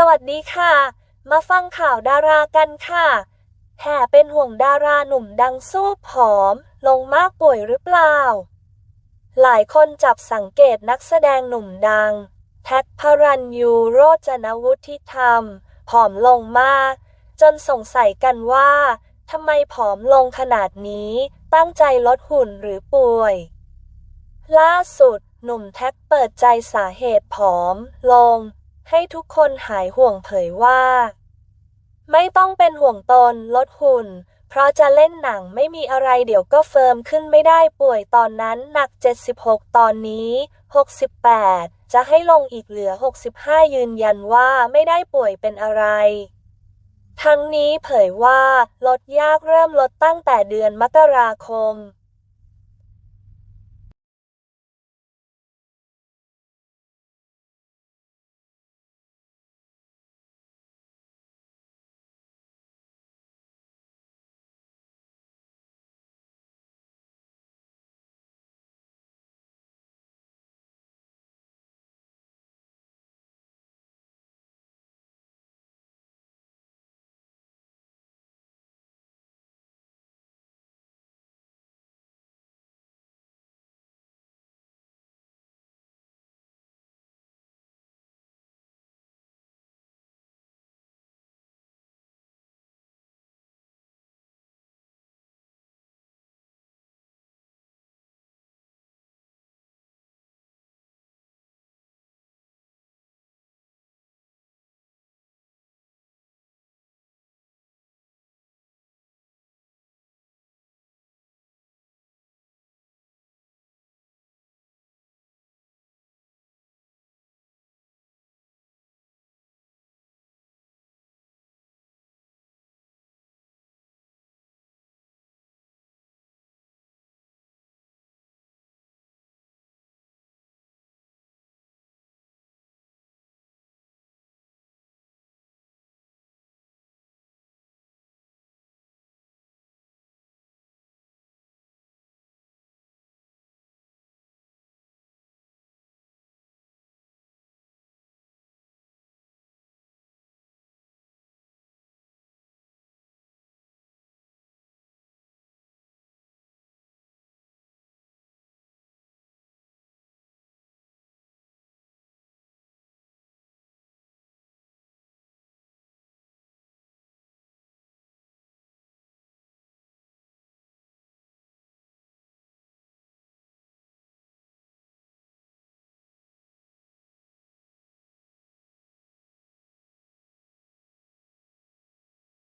สวัสดีค่ะ มาฟังข่าวดารากันค่ะ แห่เป็นห่วงดาราหนุ่มดังสู้ผอม ลงมากป่วยหรือเปล่า หลายคนจับสังเกตนักแสดงหนุ่มดัง แท็กพระรันยูโรจนวุฒิธรรม ผอมลงมาก จนสงสัยกันว่าทำไมผอมลงขนาดนี้ ตั้งใจลดหุ่นหรือป่วย ล่าสุด หนุ่มแท็กเปิดใจสาเหตุผอม ลง ให้ทุกคนหายห่วงเผยว่า ไม่ต้องเป็นห่วงตนลดหุ่น เพราะจะเล่นหนังไม่มีอะไรเดี๋ยวก็เฟิร์มขึ้นไม่ได้ป่วยตอนนั้นหนัก 76 ตอนนี้ 68 จะให้ลงอีกเหลือ 65 ยืนยันว่าไม่ได้ป่วยเป็นอะไรทั้งนี้เผยว่าลดยากเริ่มลดตั้งแต่เดือนมกราคม